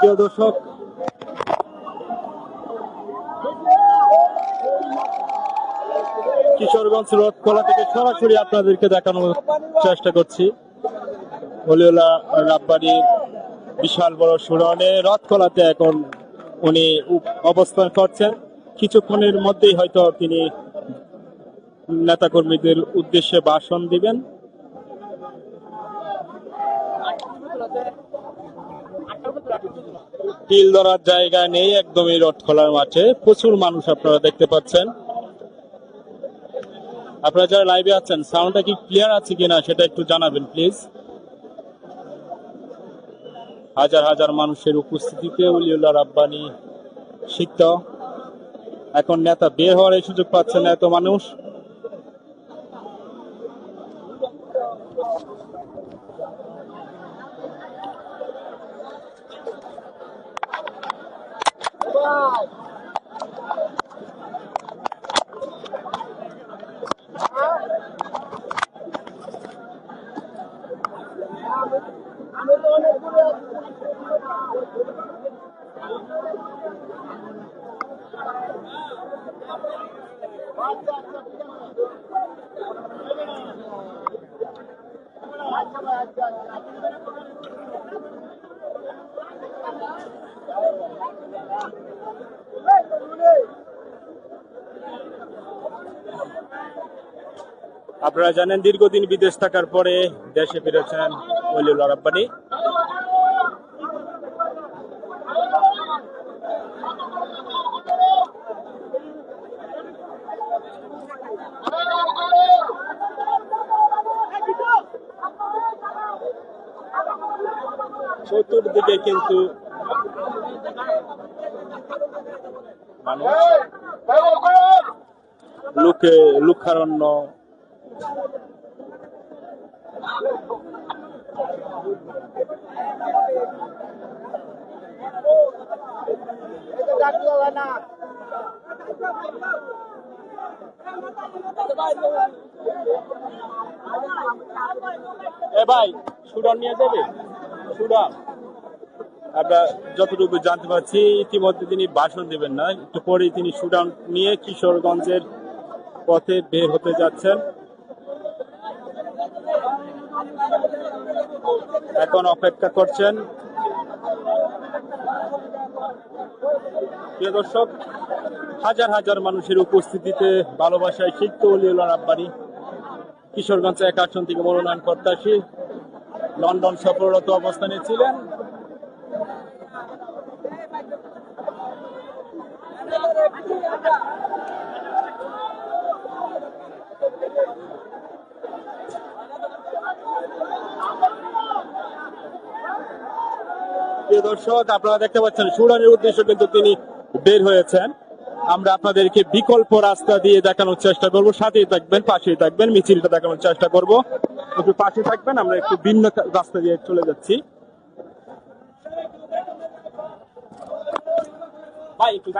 প্রিয় দর্শক, কিশোরগঞ্জ রথখোলা থেকে সরাসরি আপনাদেরকে দেখানোর চেষ্টা করছি। হলিউলা রাব্বানি বিশাল বড় সুরনে রথখোলাতে এখন উনি অবস্থান করছেন। কিছুক্ষণের মধ্যেই হয়তো তিনি নেতাকর্মীদের উদ্দেশ্যে ভাষণ দিবেন। তিল ধরার জায়গা নেই, একদমই রথ খোলার মাঠে। প্রচুর মানুষ আপনারা দেখতে পাচ্ছেন। আপনারা যারা লাইভে আছেন সাউন্ডটা কি ক্লিয়ার আছে কিনা সেটা একটু জানাবেন প্লিজ হাজার হাজার মানুষের উপস্থিতিতে উলিউল্লাহ রাব্বানি সিক্ত এখন নেতা বের হওয়ার এই সুযোগ পাচ্ছেন এত মানুষ। আচ্ছা আচ্ছা আচ্ছা আপনারা জানেন দীর্ঘদিন বিদেশ থাকার পরে দেশে ফিরেছেন ওলিউল্লাহ রাব্বানি চতুর্দিকে কিন্তু মানুষ লোকে লুখারণ্য এ ভাই সুডান নিয়ে যাবে? সুডান। আমরা যতটুকু জানতে পারছি, ইতিমধ্যে তিনি ভাষণ দেবেন না। একটু পরেই তিনি সুডান নিয়ে কিশোরগঞ্জের পথে বের হতে যাচ্ছেন। এখন অপেক্ষা করছেন। প্রিয় দর্শক, হাজার হাজার মানুষের উপস্থিতিতে ভালোবাসায় সিক্ত অলিউল্লাহ রাব্বানি কিশোরগঞ্জ এক আসন থেকে মনোনয়ন প্রত্যাশী, লন্ডন সফররত অবস্থানে ছিলেন। দর্শক, আপনারা দেখতে পাচ্ছেন সুরানের উদ্দেশ্যে কিন্তু তিনি বের হয়েছেন। আমরা আপনাদেরকে বিকল্প রাস্তা দিয়ে দেখানোর চেষ্টা করব। সাথেই থাকবেন, পাশেই থাকবেন, মিছিলটা দেখানোর চেষ্টা করব। পাশে থাকবেন, আমরা একটু ভিন্ন রাস্তা দিয়ে চলে যাচ্ছি। ভাই, একটু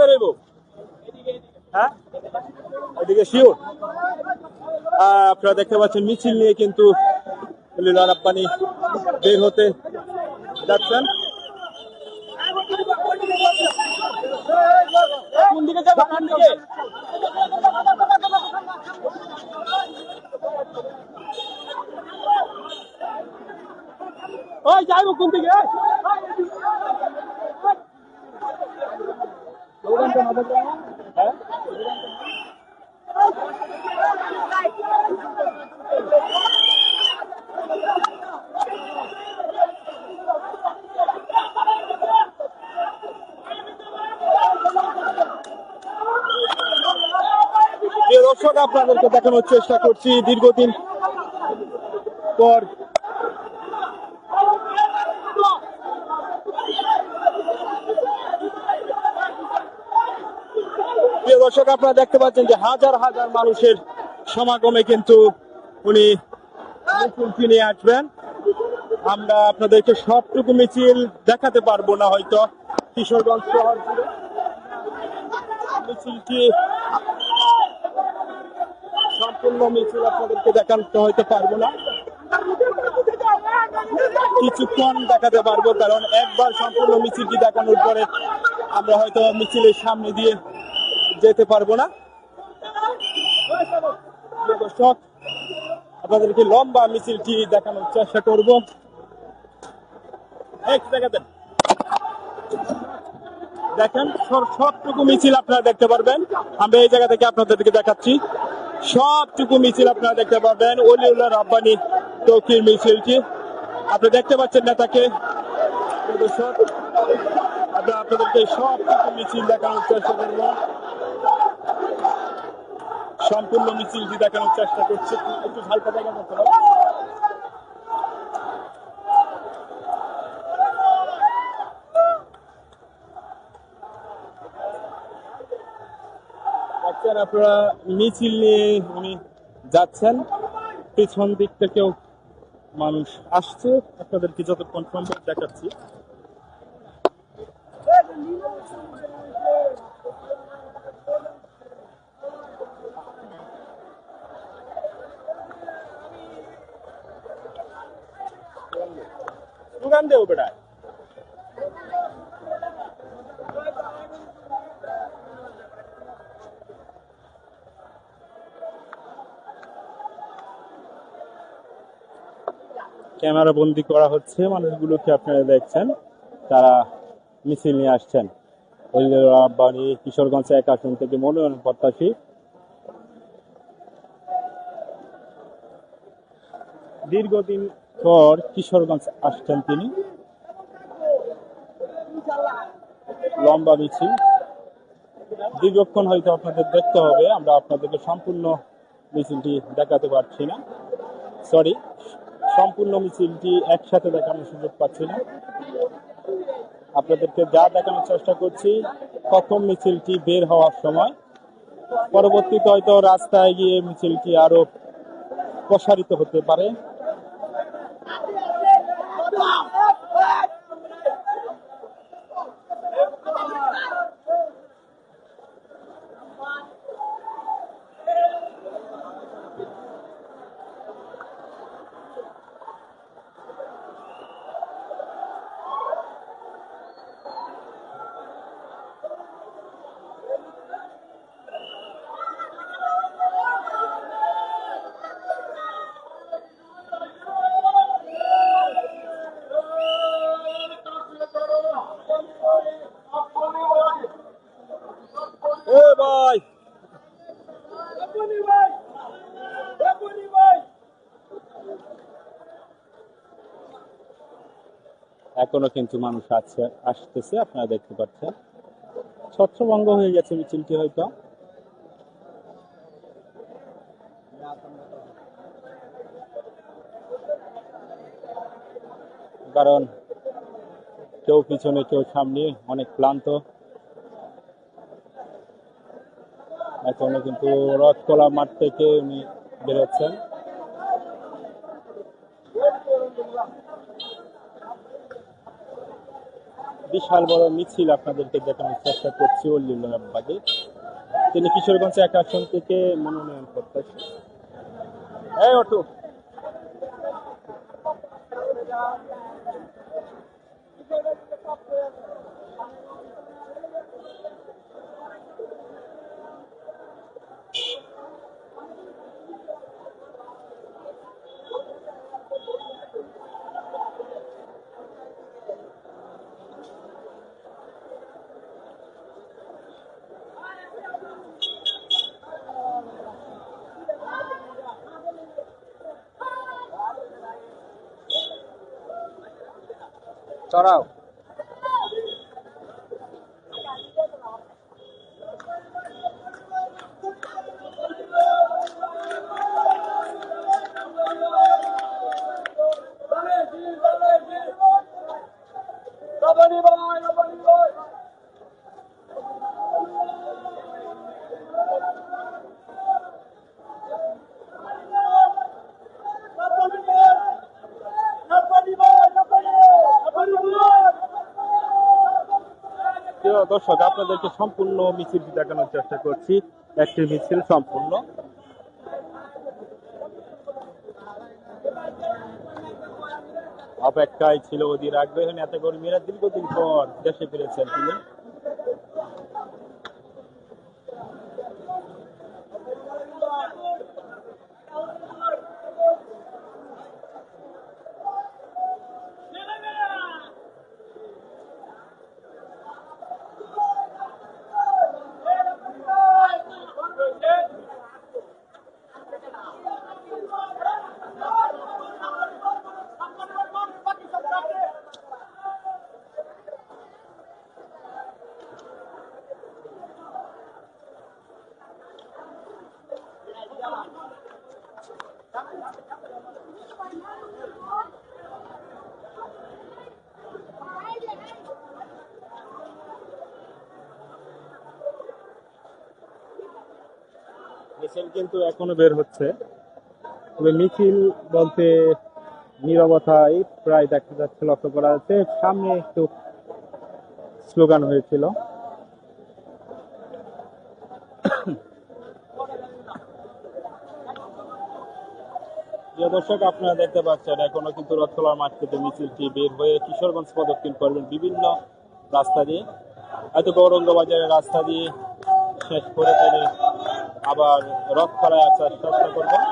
বেরোবো? হ্যাঁ? এদিকে আপনারা দেখতে পাচ্ছেন, মিছিল নিয়ে কিন্তু লীলা রাব্বানি বের হতে যাচ্ছেন? কোন দিকে যাব কোন দিকে? ওই যাইবো কোন দিকে? ওই? হ্যাঁ? প্রিয় দর্শক, আপনাদেরকে দেখানোর চেষ্টা করছি দীর্ঘদিন পর। প্রিয় দর্শক, আপনারা দেখতে পাচ্ছেন যে হাজার হাজার মানুষের সমাগমে কিন্তু উনি মিছিলটি নিয়ে আসবেন। আমরা আপনাদেরকে সবটুকু মিছিল দেখাতে পারব না হয়তো কিশোরগঞ্জ শহর মিছিলটি সম্পূর্ণ মিছিল আপনাদেরকে দেখাতে হয়তো পারব না। কিছুক্ষণ দেখাতে পারব, কারণ একবার সম্পূর্ণ মিছিলটি দেখানোর পরে আমরা হয়তো মিছিলের সামনে দিয়ে যেতে পারব না। দর্শক, আপনাদেরকে লম্বা মিছিলটি দেখানোর চেষ্টা করব। একটু দেখাতেন দেখেন, সব- সবটুকু মিছিল আপনারা দেখতে পারবেন। আমরা এই জায়গা থেকে আপনাদেরকে দেখাচ্ছি। সবটুকু মিছিল আপনারা দেখতে পাবেন। অলিউল্লাহ রাব্বানি তৌকির মিছিলটি। আপনি দেখতে পাচ্ছেন নেতাকে। তাকে আপনাদেরকে সবটুকু মিছিল দেখানোর চেষ্টা করব। সম্পূর্ণ মিছিলটি দেখানোর চেষ্টা করছি। একটু হালকা দেখা করতে আজকের আপনারা মিছিল নিয়ে উনি যাচ্ছেন। পেছন দিক থেকেও মানুষ আসছে। আপনাদেরকে যতক্ষণ সম্ভব দেখাচ্ছি। দোকান দেবো বেড়ায়। ক্যামেরা বন্দি করা হচ্ছে, মানুষগুলোকে আপনারা দেখছেন, তারা মিছিল নিয়ে আসছেন। বাড়ি কিশোরগঞ্জ এক আসন থেকে মনোনয়ন প্রত্যাশী। দীর্ঘদিন পর কিশোরগঞ্জ আসছেন তিনি। লম্বা মিছিল। দীর্ঘক্ষণ হয়তো আপনাদের দেখতে হবে, আমরা আপনাদেরকে সম্পূর্ণ মিছিলটি দেখাতে পারছি না। সরি সম্পূর্ণ মিছিলটি একসাথে দেখানোর সুযোগ পাচ্ছি না আপনাদেরকে যা দেখানোর চেষ্টা করছি, প্রথম মিছিলটি বের হওয়ার সময়। পরবর্তীতে হয়তো রাস্তায় গিয়ে মিছিলটি আরও প্রসারিত হতে পারে ও ভাই এখনও কিন্তু মানুষ আছে, আসতেছে, আপনারা দেখতে পাচ্ছেন। ছত্রভঙ্গ হয়ে গেছে মিছিলটি হয়তো। কারণ কেউ পিছনে, কেউ সামনে, অনেক ক্লান্ত। এখনও কিন্তু রথকলা মাঠ থেকে উনি বেরোচ্ছেন। বিশাল বড় মিছিল আপনাদেরকে দেখানোর চেষ্টা করছি অলিউল্লাহ আব্বাকে তিনি কিশোরগঞ্জ এক আসন থেকে মনোনয়ন করতেছেন এই অটু। চড়াও দর্শক, আপনাদেরকে সম্পূর্ণ মিছিলটি দেখানোর চেষ্টা করছি। একটি মিছিল সম্পূর্ণ। অপেক্ষায় ছিল অধীর আগ্রহ নেতা কর্মীরা দীর্ঘদিন পর দেশে ফিরেছেন তিনি। মিছিল কিন্তু এখনও বের হচ্ছে। তবে মিছিল বলতে নিরবতায় প্রায় দেখা যাচ্ছে, লক্ষ্য করা যাচ্ছে। সামনে একটু স্লোগান হয়েছিল। দর্শক, আপনারা দেখতে পাচ্ছেন, এখনও কিন্তু রথখোলার মাঠ থেকে মিছিলটি বের হয়ে কিশোরগঞ্জ প্রদক্ষিণ করবেন বিভিন্ন রাস্তা দিয়ে। হয়তো গৌরঙ্গ বাজারের রাস্তা দিয়ে শেষ করে তিনি আবার রথ খেলায় আসার চেষ্টা করবেন।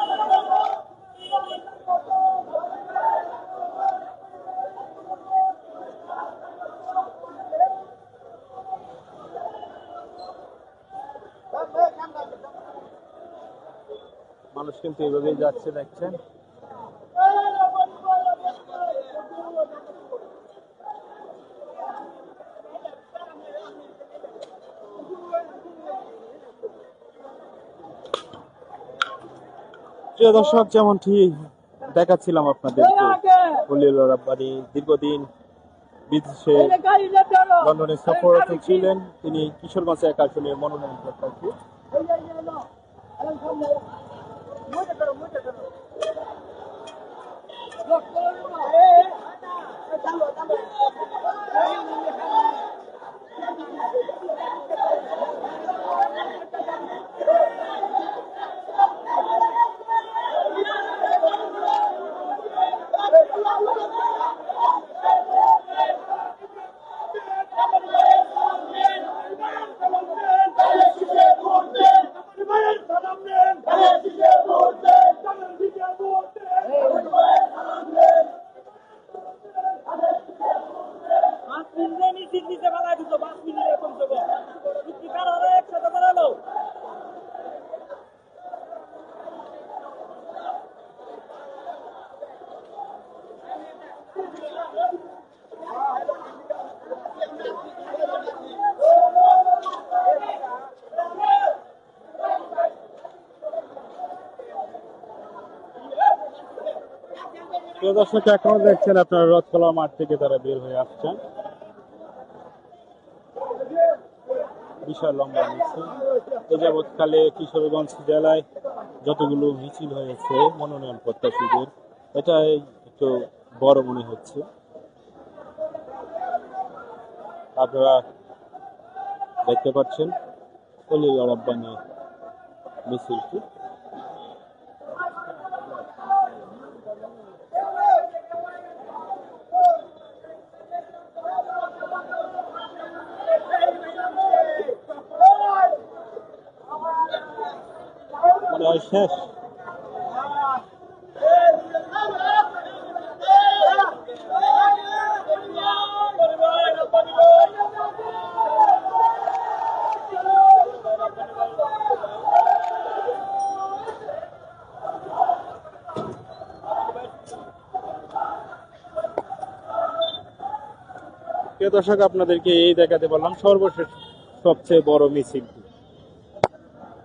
মানুষ কিন্তু এভাবেই যাচ্ছে দেখছেন। প্রিয় দর্শক যেমন ঠিক দেখাচ্ছিলাম আপনাদেরকে হলিউল রাব্বানি দীর্ঘদিন বিদেশে লন্ডনে সফররত ছিলেন তিনি কিশোরগঞ্জ এক আসনে মনোনয়ন প্রত্যাশী পাঁচ প্রিয় দর্শক, এখনও দেখছেন আপনারা রথখোলা মাঠ থেকে তারা বের হয়ে আসছেন। বিশাল লম্বা মিছিল এ যাবৎকালে কিশোরগঞ্জ জেলায় যতগুলো মিছিল হয়েছে, মনোনয়ন প্রত্যাশীদের, এটাই একটু বড় মনে হচ্ছে। আপনারা দেখতে পাচ্ছেন অলিল রাব্বানি মিছিলটি। শেষ। দর্শক আপনাদেরকে এই দেখাতে পারলাম সর্বশেষ সবচেয়ে বড় মিছিলটি